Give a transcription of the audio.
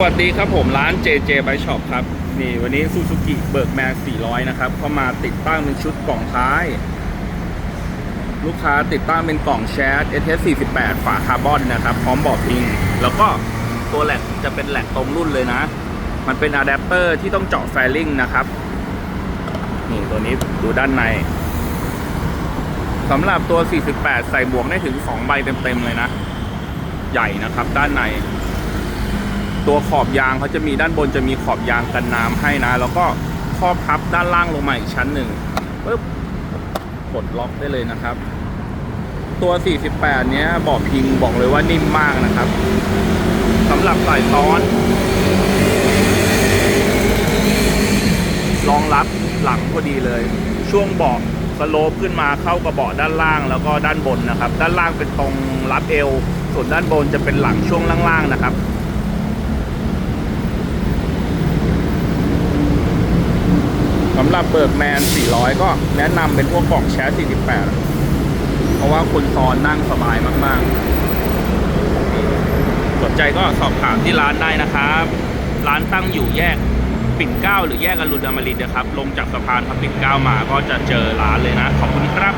สวัสดีครับผมร้าน JJ Bike Shop ครับ นี่วันนี้ Suzuki เบิร์กแมน400 นะครับ เข้ามาติดตั้งเป็นชุดกล่องท้าย ลูกค้าติดตั้งเป็นกล่องแชท SS48 ฝาคาร์บอนนะครับ พร้อมบอร์ดพิง แล้วก็ตัวแหลกจะเป็นแหลกตรงรุ่นเลยนะ มันเป็นอะแดปเตอร์ที่ต้องเจาะแฟลิงนะครับ นี่ตัวนี้ดูด้านในสำหรับตัว 48 ใส่บวกได้ถึง 2 ใบเต็มๆเลยนะ ใหญ่นะครับด้านใน ตัวขอบยางเขาจะมีด้านบนจะมีขอบยางกันน้ำให้นะ แล้วก็ข้อพับด้านล่างลงมาอีกชั้นหนึ่งปึ๊บกดล็อกได้เลยนะครับ ตัว 48 เนี้ยเบอกพิงบอกเลยว่านิ่มมากนะครับสำหรับสายซ้อนรองรับหลังพอดีเลย ช่วงเบาะสโลปขึ้นมาเข้ากับเบาะด้านล่างแล้วก็ด้านบนนะครับ ด้านล่างเป็นตรงรับเอว ส่วนด้านบนจะเป็นหลังช่วงล่างๆนะครับ สำหรับเบิร์กแมน 400 ก็แนะนำเป็นพวกกล่องแชร์48 เพราะว่าคนซ้อนนั่งสบายมาก ๆ สนใจก็สอบถามที่ร้านได้นะครับ ร้านตั้งอยู่แยกปิ่นเกล้าหรือแยกอรุณอมรินทร์นะครับ ลงจากสะพานพระปิ่นเกล้ามาก็จะเจอร้านเลยนะ ขอบคุณครับ